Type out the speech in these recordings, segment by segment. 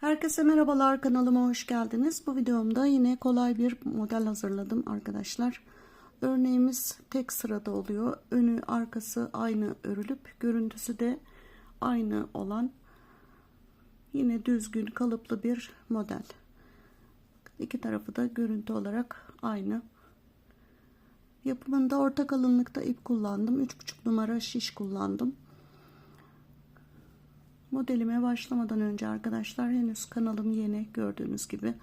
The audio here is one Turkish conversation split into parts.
Herkese merhabalar kanalıma hoş geldiniz. Bu videomda yine kolay bir model hazırladım arkadaşlar. Örneğimiz tek sırada oluyor. Önü arkası aynı örülüp görüntüsü de aynı olan yine düzgün kalıplı bir model. İki tarafı da görüntü olarak aynı. Yapımında orta kalınlıkta ip kullandım. 3,5 numara şiş kullandım. Modelime başlamadan önce arkadaşlar henüz kanalım yeni gördüğünüz gibi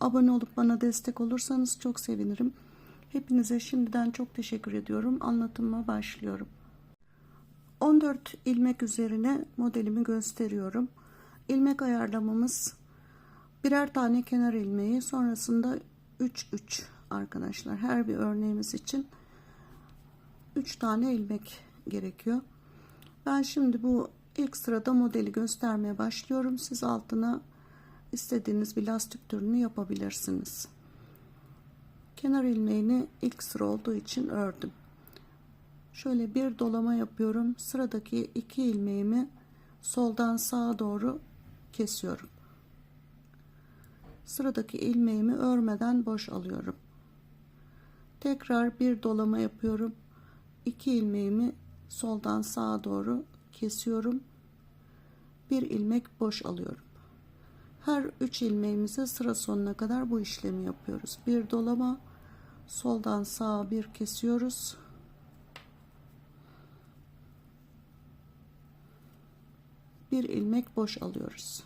abone olup bana destek olursanız çok sevinirim. Hepinize şimdiden çok teşekkür ediyorum. Anlatıma başlıyorum. 14 ilmek üzerine modelimi gösteriyorum. İlmek ayarlamamız birer tane kenar ilmeği sonrasında 3 3 arkadaşlar. Her bir örneğimiz için 3 tane ilmek gerekiyor. Ben şimdi bu ilk sırada modeli göstermeye başlıyorum. Siz altına istediğiniz bir lastik türünü yapabilirsiniz. Kenar ilmeğini ilk sıra olduğu için ördüm. Şöyle bir dolama yapıyorum. Sıradaki iki ilmeğimi soldan sağa doğru kesiyorum. Sıradaki ilmeğimi örmeden boş alıyorum. Tekrar bir dolama yapıyorum. İki ilmeğimi soldan sağa doğru kesiyorum. Bir ilmek boş alıyorum. Her üç ilmeğimize sıra sonuna kadar bu işlemi yapıyoruz. Bir dolama, soldan sağa bir kesiyoruz. Bir ilmek boş alıyoruz.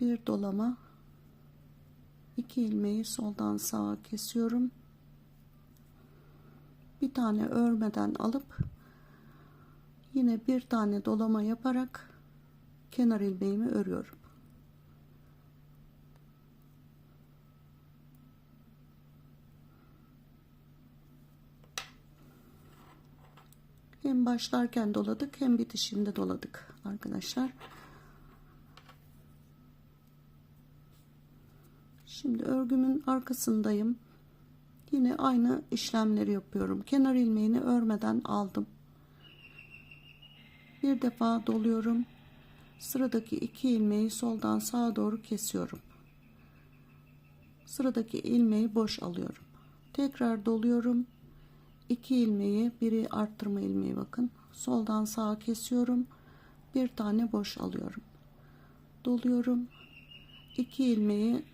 Bir dolama, iki ilmeği soldan sağa kesiyorum bir tane örmeden alıp yine bir tane dolama yaparak kenar ilmeğimi örüyorum. Hem başlarken doladık hem bitişinde doladık arkadaşlar. Şimdi örgümün arkasındayım. Yine aynı işlemleri yapıyorum. Kenar ilmeğini örmeden aldım. Bir defa doluyorum. Sıradaki iki ilmeği soldan sağa doğru kesiyorum. Sıradaki ilmeği boş alıyorum. Tekrar doluyorum. İki ilmeği, biri arttırma ilmeği bakın. Soldan sağa kesiyorum. Bir tane boş alıyorum. Doluyorum. İki ilmeği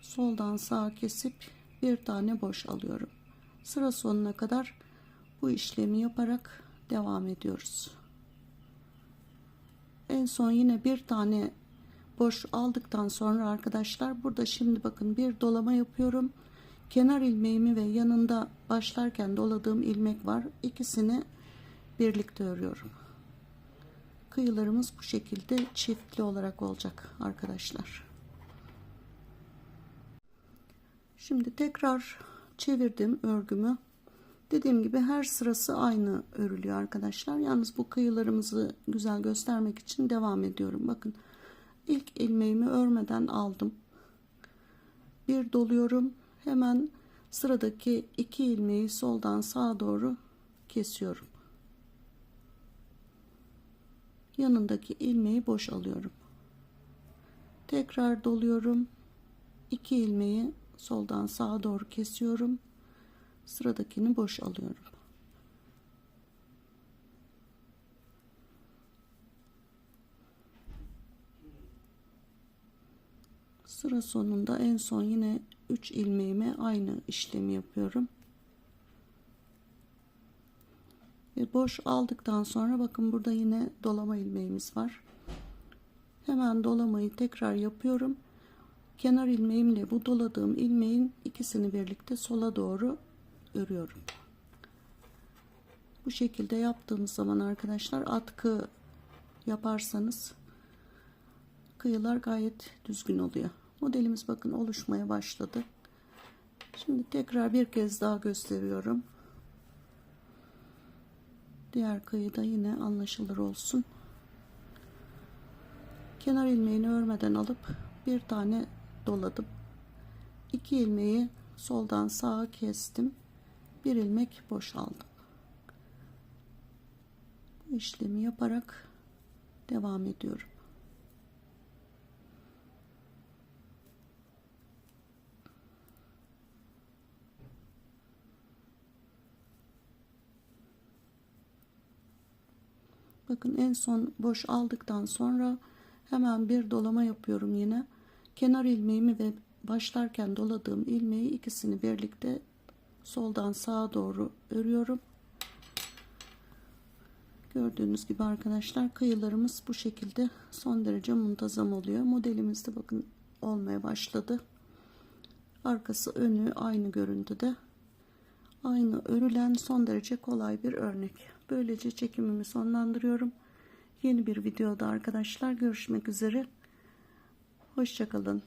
soldan sağa kesip bir tane boş alıyorum. Sıra sonuna kadar bu işlemi yaparak devam ediyoruz. En son yine bir tane boş aldıktan sonra arkadaşlar burada şimdi bakın bir dolama yapıyorum. Kenar ilmeğimi ve yanında başlarken doladığım ilmek var. İkisini birlikte örüyorum. Kıyılarımız bu şekilde çiftli olarak olacak arkadaşlar. Şimdi tekrar çevirdim örgümü. Dediğim gibi her sırası aynı örülüyor arkadaşlar. Yalnız bu kıyılarımızı güzel göstermek için devam ediyorum. Bakın ilk ilmeğimi örmeden aldım. Bir doluyorum. Hemen sıradaki iki ilmeği soldan sağa doğru kesiyorum. Yanındaki ilmeği boş alıyorum. Tekrar doluyorum. İki ilmeği soldan sağa doğru kesiyorum. Sıradakini boş alıyorum. Sıra sonunda en son yine 3 ilmeğime aynı işlemi yapıyorum. Ve boş aldıktan sonra bakın burada yine dolama ilmeğimiz var. Hemen dolamayı tekrar yapıyorum kenar ilmeğimle bu doladığım ilmeğin ikisini birlikte sola doğru örüyorum. Bu şekilde yaptığımız zaman arkadaşlar atkı yaparsanız kıyılar gayet düzgün oluyor. Modelimiz bakın oluşmaya başladı. Şimdi tekrar bir kez daha gösteriyorum. Diğer kıyıda yine anlaşılır olsun. Kenar ilmeğini örmeden alıp bir tane doladım. 2 ilmeği soldan sağa kestim. Bir ilmek boşaldım. Bu işlemi yaparak devam ediyorum. Bakın en son boş aldıktan sonra hemen bir dolama yapıyorum yine. Kenar ilmeğimi ve başlarken doladığım ilmeği ikisini birlikte soldan sağa doğru örüyorum. Gördüğünüz gibi arkadaşlar kıyılarımız bu şekilde son derece muntazam oluyor. Modelimiz de bakın olmaya başladı. Arkası önü aynı görüntüde. Aynı örülen son derece kolay bir örnek. Böylece çekimimi sonlandırıyorum. Yeni bir videoda arkadaşlar görüşmek üzere. Hoşçakalın.